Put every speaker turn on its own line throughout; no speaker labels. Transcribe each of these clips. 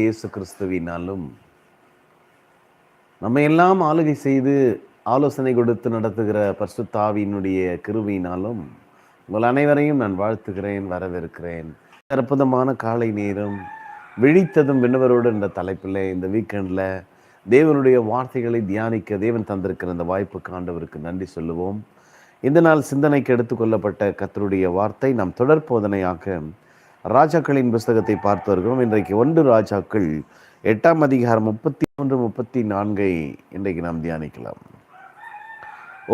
இயேசு கிறிஸ்துவினாலும் நம்ம எல்லாம் ஆளுகை செய்து ஆலோசனை கொடுத்து நடத்துகிற பரிசுத்தாவியினுடைய கிருவியினாலும் உங்கள் அனைவரையும் நான் வாழ்த்துகிறேன் வரவேற்கிறேன். அற்புதமான காலை நேரம் விழித்ததும் விண்ணவரோடு என்ற தலைப்பில் இந்த வீக்கெண்டில் தேவனுடைய வார்த்தைகளை தியானிக்க தேவன் தந்திருக்கிற இந்த வாய்ப்புக்கு ஆண்டவருக்கு நன்றி சொல்லுவோம். இந்த நாள் சிந்தனைக்கு எடுத்துக்கொள்ளப்பட்ட கத்தருடைய வார்த்தை நாம் தொடர் போதனையாக ராஜாக்களின் புஸ்தகத்தை பார்த்து வருகிறோம். இன்றைக்கு ஒன்று ராஜாக்கள் எட்டாம் அதிகாரம் முப்பத்தி மூன்று முப்பத்தி நான்கை இன்றைக்கு நாம் தியானிக்கலாம்.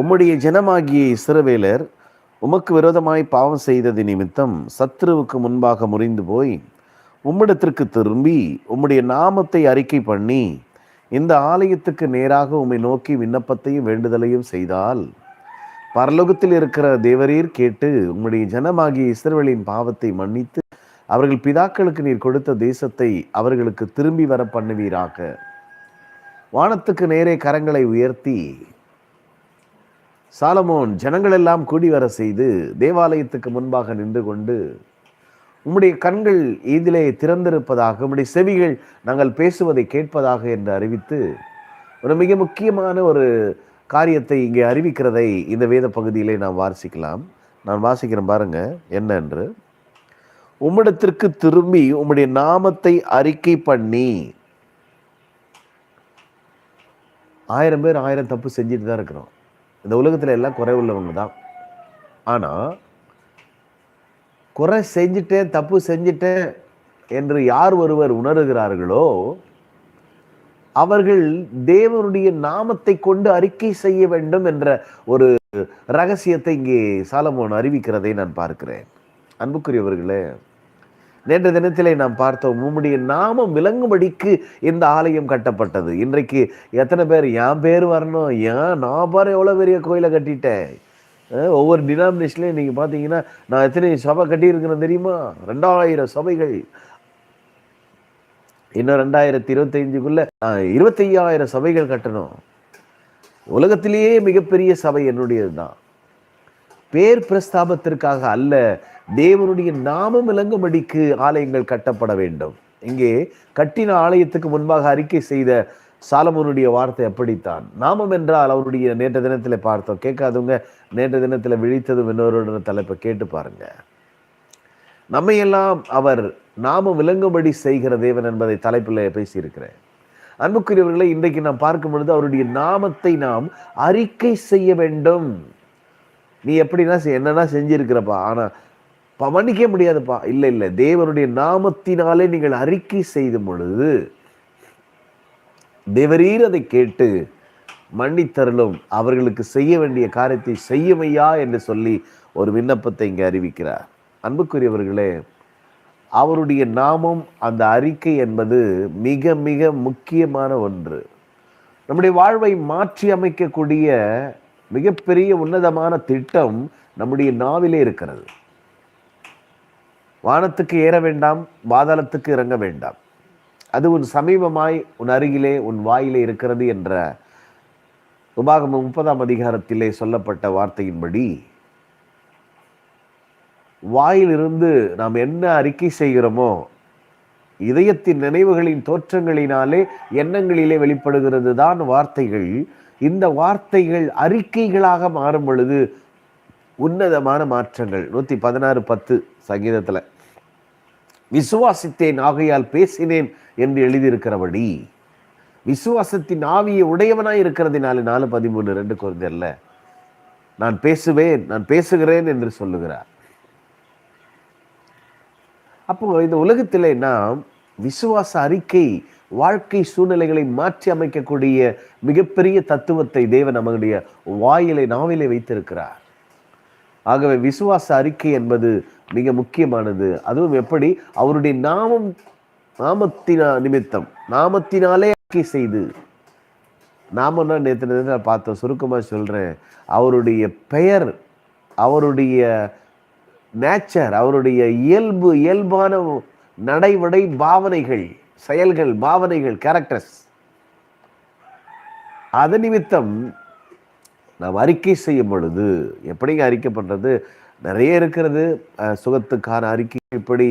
உம்முடைய ஜனமாகிய இஸ்ரவேலர் உமக்கு விரோதமாய் பாவம் செய்தது நிமித்தம் சத்ருவுக்கு முன்பாக முறிந்து போய் உம்மிடத்திற்கு திரும்பி உம்முடைய நாமத்தை அறிக்கை பண்ணி இந்த ஆலயத்துக்கு நேராக உம்மை நோக்கி விண்ணப்பத்தையும் வேண்டுதலையும் செய்தால் பரலோகத்தில் இருக்கிற தேவரீர் கேட்டு உம்முடைய ஜனமாகிய இஸ்ரவேலின் பாவத்தை மன்னித்து அவர்கள் பிதாக்களுக்கு நீர் கொடுத்த தேசத்தை அவர்களுக்கு திரும்பி வர பண்ணுவீராக. வானத்துக்கு நேரே கரங்களை உயர்த்தி சாலமோன் ஜனங்கள் எல்லாம் கூடி வர செய்து தேவாலயத்துக்கு முன்பாக நின்று கொண்டு உம்முடைய கண்கள் இதிலே திறந்திருப்பதாக உம்முடைய செவிகள் நாங்கள் பேசுவதை கேட்பதாக என்று அறிவித்து ஒரு மிக முக்கியமான ஒரு காரியத்தை இங்கே அறிவிக்கிறதை இந்த வேத பகுதியிலே நாம் வாசிக்கலாம். நான் வாசிக்கிறேன் பாருங்க என்ன என்று உம்மிடத்திற்கு திரும்பி உம்முடைய நாமத்தை அறிக்கை பண்ணி. ஆயிரம் பேர் ஆயிரம் தப்பு செஞ்சுட்டு தான் இருக்கிறோம். இந்த உலகத்தில் எல்லாம் குறை உள்ளவங்க தான். ஆனால் குறை செஞ்சிட்டேன் தப்பு செஞ்சிட்டேன் என்று யார் ஒருவர் உணர்கிறார்களோ அவர்கள் தேவனுடைய நாமத்தை கொண்டு அறிக்கை செய்ய வேண்டும் என்ற ஒரு ரகசியத்தை இங்கே சாலமோன் அறிவிக்கிறதை நான் பார்க்கிறேன். அன்புக்குரியவர்களே நேற்று தினத்திலே நாம் பார்த்தோம் உம்முடைய நாமம் விளங்கும்படிக்கு இந்த ஆலயம் கட்டப்பட்டது. இன்றைக்கு எத்தனை பேர் என் பேர் வரணும் ஏன்? நான் பாரு எவ்வளோ பெரிய கோயிலை கட்டிட்டேன். ஒவ்வொரு டினாமினேஷன்லையும் நீங்கள் பார்த்தீங்கன்னா நான் எத்தனை சபை கட்டியிருக்கிறேன் தெரியுமா? ரெண்டாயிரம் சபைகள். இன்னும் ரெண்டாயிரத்தி இருபத்தைஞ்சுக்குள்ள இருபத்தையாயிரம் சபைகள் கட்டணும். உலகத்திலேயே மிகப்பெரிய சபை என்னுடையது தான் பேர் பிரஸ்தாபத்திற்காக அல்ல தேவனுடைய நாமம் விளங்கும்படிக்கு ஆலயங்கள் கட்டப்பட வேண்டும். இங்கே கட்டின ஆலயத்துக்கு முன்பாக அறிக்கை செய்த சாலமோனுடைய வார்த்தை அப்படித்தான். நாமம் என்றால் அவருடைய நேற்று தினத்தில் பார்த்தோம். கேட்காதவங்க நேற்று தினத்தில் விழித்ததும் இன்னொரு தலைப்பை கேட்டு பாருங்க. நம்மையெல்லாம் அவர் நாமம் விளங்கும்படி செய்கிற தேவன் என்பதை தலைப்பில் பேசியிருக்கிறேன். அன்புக்குரியவர்களை இன்றைக்கு நாம் பார்க்கும் பொழுது அவருடைய நாமத்தை நாம் அறிக்கை செய்ய வேண்டும். நீ எப்படின்னா என்னன்னா செஞ்சிருக்கிறப்பா. ஆனா மன்னிக்க முடியாதுப்பா. இல்லை இல்லை. தேவனுடைய நாமத்தினாலே நீங்கள் அறிக்கை செய்யும் பொழுது தேவரீர் அதை கேட்டு மன்னித்தருளும். அவர்களுக்கு செய்ய வேண்டிய காரியத்தை செய்யுமையா என்று சொல்லி ஒரு விண்ணப்பத்தை இங்கே அறிவிக்கிறார். அன்புக்குரியவர்களே அவருடைய நாமம் அந்த அறிக்கை என்பது மிக மிக முக்கியமான ஒன்று. நம்முடைய வாழ்வை மாற்றி அமைக்கக்கூடிய மிகப்பெரிய உன்னதமான திட்டம் நம்முடைய நாவிலே இருக்கிறது. வானத்துக்கு ஏற வேண்டாம் பாதாளத்துக்கு இறங்க வேண்டாம். அது உன் சமீபமாய் உன் அருகிலே உன் வாயிலே இருக்கிறது என்ற உபாகம முப்பதாம் அதிகாரத்திலே சொல்லப்பட்ட வார்த்தையின்படி வாயிலிருந்து நாம் என்ன அறிக்கை செய்கிறோமோ இதயத்தின் நினைவுகளின் தோற்றங்களினாலே எண்ணங்களிலே வெளிப்படுகிறது தான் வார்த்தைகள். இந்த வார்த்தைகள் அறிக்கைகளாக மாறும் பொழுது உன்னதமான மாற்றங்கள். நூற்றி பதினாறு பத்து சங்கீதத்தில். விசுவாசித்தேன் ஆகையால் பேசினேன் என்று எழுதியிருக்கிறபடி. விசுவாசத்தின் ஆவியை உடையவனாய் இருக்கிறதினால நாலு பதிமூணு ரெண்டு குறைந்தல்ல நான் பேசுவேன் நான் பேசுகிறேன் என்று சொல்லுகிறார். அப்போ இந்த உலகத்திலே நாம் விசுவாச அறிக்கை வாழ்க்கை சூழ்நிலைகளை மாற்றி அமைக்கக்கூடிய மிகப்பெரிய தத்துவத்தை தேவன் நம்முடைய வாயிலை நாவிலே வைத்திருக்கிறார். ஆகவே விசுவாச அறிக்கை என்பது மிக முக்கியமானது. அதுவும் எப்படி? அவருடைய நாமம் நாமத்தினா நிமித்தம். நாமத்தினாலே அறிக்கை செய்து. நாமன்னா நேற்று நான் பார்த்தோம் சுருக்கமாக சொல்கிறேன் அவருடைய பெயர் அவருடைய நேச்சர் அவருடைய இயல்பு இயல்பான நடைவடை பாவனைகள் செயல்கள் பாவனைகள் கேரக்டர்ஸ் அது நிமித்தம் நாம் அறிக்கை செய்யும் பொழுது எப்படிங்க அறிக்கை பண்ணுறது நிறைய இருக்கிறது. சுகத்துக்கான அறிக்கை இப்படி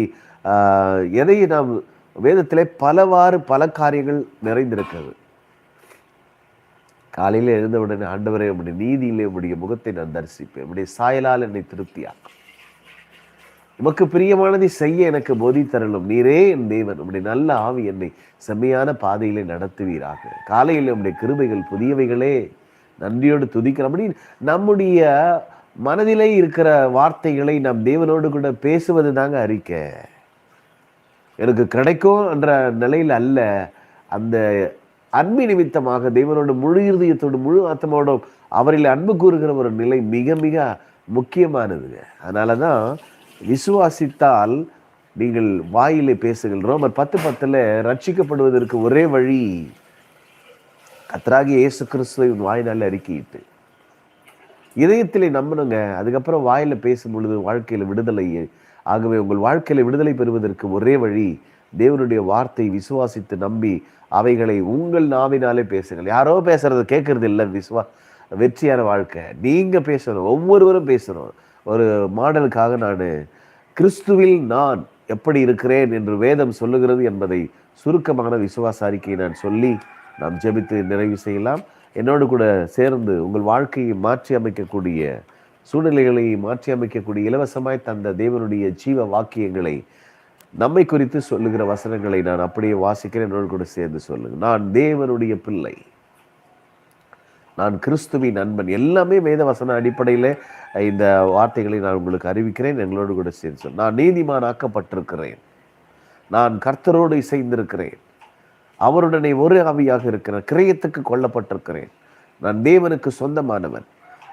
எதை நாம் வேதத்திலே பலவாறு பல காரியங்கள் நிறைந்திருக்கிறது. காலையில் எழுந்தவுடனே ஆண்டவரே உடைய நீதியிலே உடைய முகத்தை நான் தரிசிப்பேன். உடைய சாயலால் என்னை திருப்தியாக்கும். உமக்கு பிரியமானதை செய்ய எனக்கு போதி தரலும். நீரே என் தேவன். உடைய நல்ல ஆவி என்னை செம்மையான பாதையிலே நடத்துவீராக. காலையில் உடைய கிருபைகள் புதியவைகளே. நன்றியோடு துதிக்கிறபடி நம்முடைய மனதிலே இருக்கிற வார்த்தைகளை நாம் தேவனோடு கூட பேசுவது தாங்க அறிக்கை. எனக்கு கிடைக்கும் என்ற நிலையில் அல்ல அந்த அன்பு நிமித்தமாக தேவனோட முழு இருதயத்தோடு முழு ஆத்மாவோடும் அவரில் அன்பு கூறுகிற ஒரு நிலை மிக மிக முக்கியமானதுங்க. அதனால தான் விசுவாசித்தால் நீங்கள் வாயிலே பேசுங்கள். ரோமர் பத்து பத்தில் ரட்சிக்கப்படுவதற்கு ஒரே வழி கத்தராகி இயேசு கிறிஸ்துவை உன் வாயினால் அறிக்கையிட்டு. இதயத்திலே நம்பணுங்க அதுக்கப்புறம் வாயில பேசும் பொழுது வாழ்க்கையில விடுதலை ஆகவே உங்கள் வாழ்க்கையில விடுதலை பெறுவதற்கு ஒரே வழி தேவனுடைய வார்த்தை விசுவாசித்து நம்பி அவைகளை உங்கள் நாவினாலே பேசுங்கள். யாரோ பேசுறது கேட்கறது இல்லை. விசுவா வெற்றியான வாழ்க்கை. நீங்க பேசணும். ஒவ்வொருவரும் பேசணும். ஒரு மாடலுக்காக நான் கிறிஸ்துவில் நான் எப்படி இருக்கிறேன்? என்று வேதம் சொல்லுகிறது என்பதை சுருக்கமான விசுவாச அறிக்கையை நான் சொல்லி நாம் ஜெபித்து நிறைவு செய்யலாம். என்னோடு கூட சேர்ந்து உங்கள் வாழ்க்கையை மாற்றி அமைக்கக்கூடிய சூழ்நிலைகளை மாற்றி அமைக்கக்கூடிய இலவசமாய் தந்த தேவனுடைய ஜீவ வாக்கியங்களை நம்மை குறித்து சொல்லுகிற வசனங்களை நான் அப்படியே வாசிக்கிறேன். என்னோடு கூட சேர்ந்து சொல்லுங்க. நான் தேவனுடைய பிள்ளை. நான் கிறிஸ்துவின் நண்பன். எல்லாமே வேத வசன அடிப்படையில் இந்த வார்த்தைகளை நான் உங்களுக்கு அறிவிக்கிறேன். எங்களோடு கூட சேர்ந்து சொல். நான் நீதிமான் ஆக்கப்பட்டிருக்கிறேன் நான் கர்த்தரோடு இசைந்திருக்கிறேன். அவருடனே ஒரு ஆவியாக இருக்கிறேன் கிரயத்துக்கு கொல்லப்பட்டிருக்கிறேன். நான் தேவனுக்கு சொந்தமானவன்.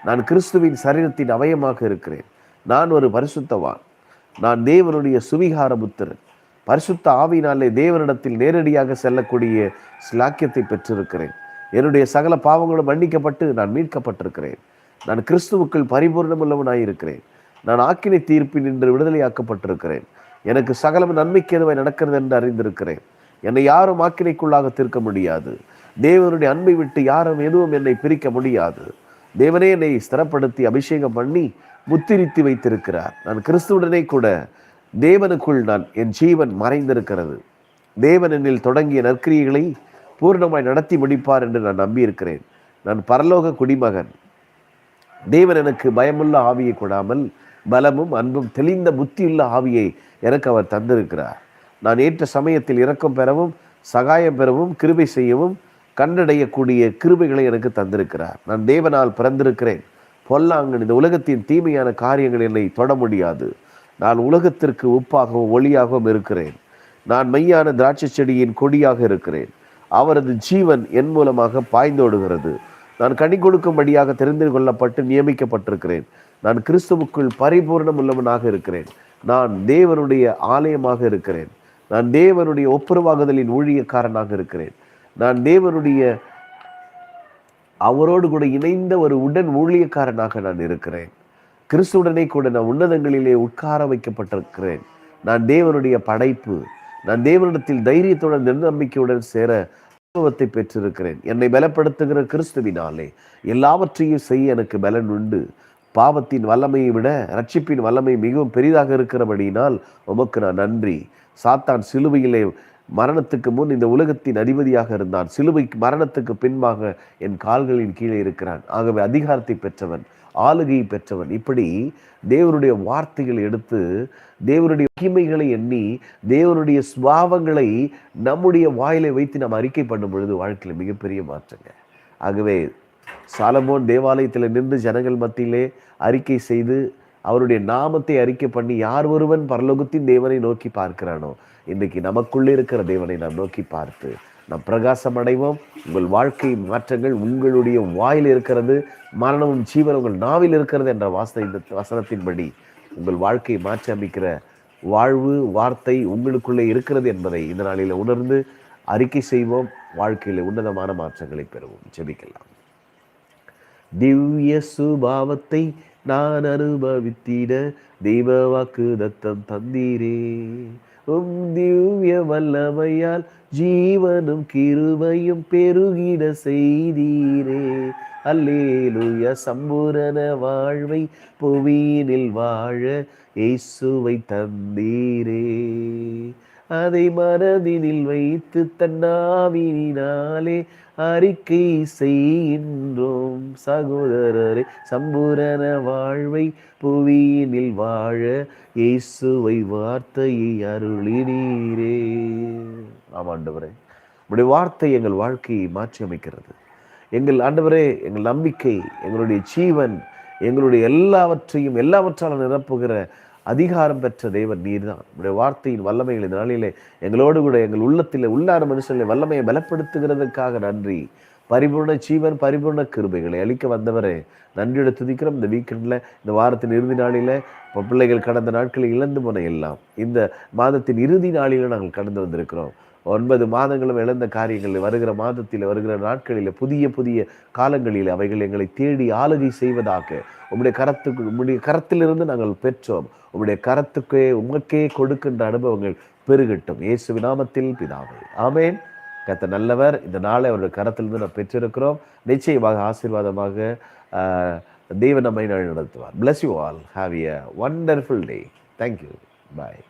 நான் கிறிஸ்துவின் சரீரத்தின் அவயமாக இருக்கிறேன். நான் ஒரு பரிசுத்தவான். நான் தேவனுடைய சுவிகார புத்திரன். பரிசுத்த ஆவினாலே தேவனிடத்தில் நேரடியாக செல்லக்கூடிய ஸ்லாக்கியத்தை பெற்றிருக்கிறேன். என்னுடைய சகல பாவங்களும் மன்னிக்கப்பட்டு நான் மீட்கப்பட்டிருக்கிறேன். நான் கிறிஸ்துவுக்குள் பரிபூர்ணமுள்ளவனாய் இருக்கிறேன். நான் ஆக்கினை தீர்ப்பின் நின்று விடுதலையாக்கப்பட்டிருக்கிறேன். எனக்கு சகலம் நன்மைக்கு எதுவாய் நடக்கிறது என்று அறிந்திருக்கிறேன். என்னை யாரும் ஆக்கினைக்குள்ளாக தீர்க்க முடியாது. தேவனுடைய அன்பை விட்டு யாரும் எதுவும் என்னை பிரிக்க முடியாது. தேவனே என்னை ஸ்திரப்படுத்தி அபிஷேகம் பண்ணி முத்திரித்து வைத்திருக்கிறார். நான் கிறிஸ்துவுடனே கூட தேவனுக்குள் நான் என் ஜீவன் மறைந்திருக்கிறது. தேவன் என்னில் தொடங்கிய நற்கிரியைகளை பூர்ணமாய் நடத்தி முடிப்பார் என்று நான் நம்பியிருக்கிறேன். நான் பரலோக குடிமகன். தேவன் எனக்கு பயமுள்ள ஆவியை கொடாமல் பலமும் அன்பும் தெளிந்த புத்தியுள்ள ஆவியை எனக்கு அவர் தந்திருக்கிறார். நான் ஏற்ற சமயத்தில் இரக்கம் பெறவும் சகாயம் பெறவும் கிருபை செய்யவும் கண்டடையக்கூடிய கிருபைகளை எனக்கு தந்திருக்கிறார். நான் தேவனால் பிறந்திருக்கிறேன். பொல்லாங்கன் இந்த உலகத்தின் தீமையான காரியங்கள் என்னை தொட முடியாது. நான் உலகத்திற்கு உப்பாகவும் ஒளியாகவும் இருக்கிறேன். நான் மெய்யான திராட்சை செடியின் கொடியாக இருக்கிறேன். அவரது ஜீவன் என் மூலமாக பாய்ந்தோடுகிறது. நான் கனி கொடுக்கும்படியாக தெரிந்து கொள்ளப்பட்டு நியமிக்கப்பட்டிருக்கிறேன். நான் கிறிஸ்துவுக்குள் பரிபூர்ணம் உள்ளவனாக இருக்கிறேன். நான் தேவனுடைய ஆலயமாக இருக்கிறேன். நான் தேவனுடைய ஒப்புரவாகுதலின் ஊழியக்காரனாக இருக்கிறேன். நான் தேவனுடைய அவரோடு கூட இணைந்த ஒரு உடன் ஊழியக்காரனாக நான் இருக்கிறேன். கிறிஸ்துடனே கூட நான் உன்னதங்களிலே உட்கார வைக்கப்பட்டிருக்கிறேன். நான் தேவனுடைய படைப்பு நான் தேவனிடத்தில் தைரியத்துடன் நம்பிக்கையுடன் சேர அனுபவத்தை பெற்றிருக்கிறேன். என்னை பலப்படுத்துகிற கிறிஸ்துவினாலே எல்லாவற்றையும் செய்ய எனக்கு பலன் உண்டு. பாவத்தின் வல்லமையை விட ரட்சிப்பின் வல்லமை மிகவும் பெரிதாக இருக்கிறபடியினால் உமக்கு நான் நன்றி. சாத்தான் சிலுவையிலே மரணத்துக்கு முன் இந்த உலகத்தின் அதிபதியாக இருந்தான். சிலுவைக்கு மரணத்துக்கு பின்பாக என் கால்களின் கீழே இருக்கிறான். ஆகவே அதிகாரத்தை பெற்றவன் ஆளுகையை பெற்றவன். இப்படி தேவனுடைய வார்த்தைகளை எடுத்து தேவனுடைய மகிமைகளை எண்ணி தேவனுடைய சுவாவங்களை நம்முடைய வாயிலை வைத்து நாம் அறிக்கை பண்ணும் பொழுது வாழ்க்கையில் மிகப்பெரிய மாற்றங்க. ஆகவே சாலமோன் தேவாலயத்தில் நின்று ஜனங்கள் மத்தியிலே அறிக்கை செய்து அவருடைய நாமத்தை அறிக்கை பண்ணி யார் ஒருவன் பரலோகத்தின் தேவனை நோக்கி பார்க்கிறானோ இன்றைக்கு நமக்குள்ளே இருக்கிற தேவனை நாம் நோக்கி பார்த்து நாம் பிரகாசம் அடைவோம். உங்கள் வாழ்க்கை மாற்றங்கள் உங்களுடைய வாயில் இருக்கிறது மரணமும் ஜீவன் உங்கள் நாவில் இருக்கிறது என்ற வாசனை இந்த வசனத்தின்படி உங்கள் வாழ்க்கையை மாற்றி அமைக்கிற வாழ்வு வார்த்தை உங்களுக்குள்ளே இருக்கிறது என்பதை இந்த நாளில் உணர்ந்து அறிக்கை செய்வோம். வாழ்க்கையில் உன்னதமான மாற்றங்களை பெறுவோம். ஜெபிக்கலாம். திவ்ய சுபாவத்தை நான் அனுபவித்திட தெய்வ வாக்கு தத்தம் தந்தீரே. உம் திவ்ய வல்லமையால் ஜீவனும் கிருபையும் பெருகிட செய்தீரே. அல்லேலுய சம்பூரண வாழ்வை புவியினில் வாழ இயேசுவை தந்தீரே. அதை மனதினில் வைத்து தன்னாவினாலே அறிக்கை செய்கின்றோம். சகோதரரை சம்பூரண வாழ்வை புவியினில் வாழ இயேசுவை வார்த்தையை அருளினீரே. ஆமாண்டவரே உடைய வார்த்தை எங்கள் வாழ்க்கையை மாற்றி அமைக்கிறது எங்கள் ஆண்டவரே எங்கள் நம்பிக்கை எங்களுடைய ஜீவன் எங்களுடைய எல்லாவற்றையும் எல்லாவற்றாலும் நிரப்புகிற அதிகாரம் பெற்ற தேவன் நீர்தான். உடைய வார்த்தையின் வல்லமைகளின் நாளிலே எங்களோடு கூட எங்கள் உள்ளத்தில் உள்ளார மனுஷங்களை வல்லமையை பலப்படுத்துகிறதுக்காக நன்றி. பரிபூர்ண ஜீவன் பரிபூர்ண கிருபைகளை அளிக்க வந்தவரே நன்றியோட துதிக்கிறோம். இந்த வீக்கெண்டில் இந்த வாரத்தின் இறுதி நாளில் இப்போ பிள்ளைகள் கடந்த நாட்களில் இழந்து போன எல்லாம் இந்த மாதத்தின் இறுதி நாளில் நாங்கள் கடந்து வந்திருக்கிறோம். ஒன்பது மாதங்களும் இழந்த காரியங்கள் வருகிற மாதத்தில் வருகிற நாட்களில் புதிய புதிய காலங்களில் அவைகள் எங்களை தேடி ஆளுகை செய்வதாக உம்முடைய கரத்துக்கு உம்முடைய கரத்திலிருந்து நாங்கள் பெற்றோம். உம்முடைய கரத்துக்கே உமக்கே கொடுக்கின்ற அனுபவங்கள் பெருகட்டும். இயேசு விநாமத்தில் பிதாவே. ஆமேன். கத்த நல்லவர். இந்த நாளை அவருடைய கரத்திலிருந்து நாம் பெற்றிருக்கிறோம். நிச்சயமாக ஆசீர்வாதமாக தெய்வ நம்மை நடத்துவார் bless you all have a wonderful day thank you bye